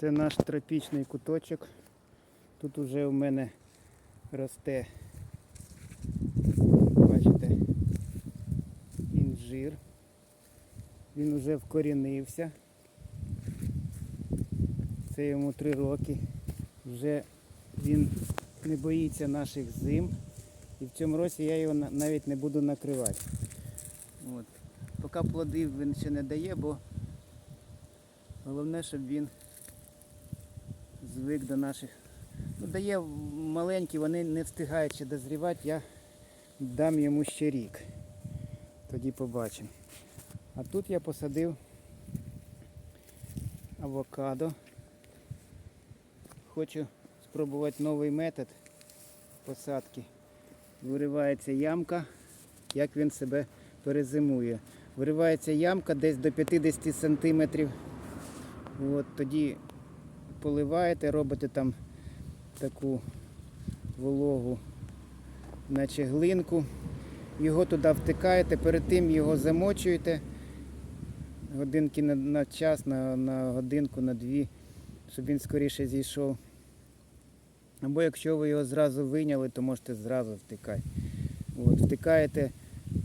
Це наш тропічний куточок. Тут уже у мене росте, бачите, інжир. Він уже вкорінився. Це йому три роки. Вже він не боїться наших зим. І в цьому році я його навіть не буду накривати. От. Поки плодів він ще не дає, бо головне, щоб він звик до наших. Ну, дає маленькі, вони не встигають ще дозрівати, я дам йому ще рік. Тоді побачимо. А тут я посадив авокадо. Хочу спробувати новий метод посадки. Виривається ямка, як він себе перезимує. Виривається ямка десь до 50 сантиметрів. От, тоді поливаєте, робите там таку вологу, наче глинку. Його туди втикаєте, перед тим його замочуєте годинки на, на час, на, на годинку, на дві, щоб він скоріше зійшов. Або якщо ви його зразу вийняли, то можете зразу втикати. От, втикаєте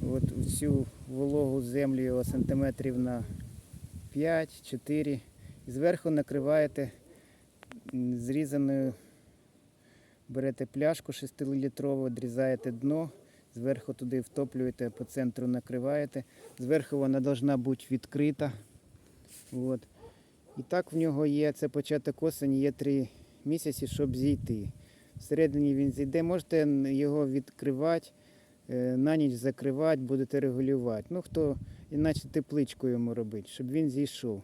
от, всю вологу землю його сантиметрів на 5-4 і зверху накриваєте зрізаною, берете пляшку 6-літрову, відрізаєте дно, зверху туди втоплюєте, по центру накриваєте. Зверху вона повинна бути відкрита. От. І так в нього є, це початок осені, є 3 місяці, щоб зійти. Всередині він зійде, можете його відкривати, е, на ніч закривати, будете регулювати. Ну, хто іначе тепличку йому робить, щоб він зійшов.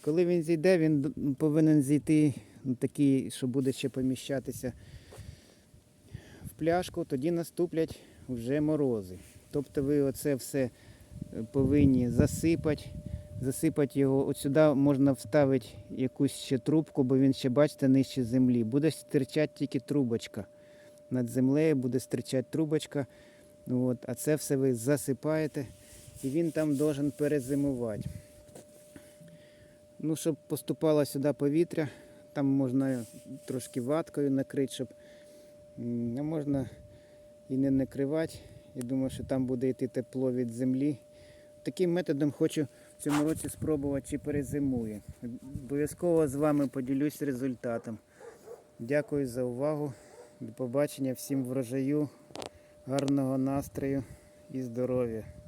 Коли він зійде, він повинен зійти такий, що буде ще поміщатися в пляшку, тоді наступлять вже морози. Тобто ви оце все е, повинні засипати, засипати його. От сюди можна вставити якусь ще трубку, бо він ще, бачите, нижче землі. Буде стирчати тільки трубочка. Над землею буде стирчати трубочка. От, а це все ви засипаєте і він там должен перезимувати. Ну, щоб поступало сюди повітря, там можна трошки ваткою накрити, щоб а можна і не накривати. Я думаю, що там буде йти тепло від землі. Таким методом хочу в цьому році спробувати, чи перезимує. Обов'язково з вами поділюсь результатом. Дякую за увагу. До побачення всім врожаю, гарного настрою і здоров'я.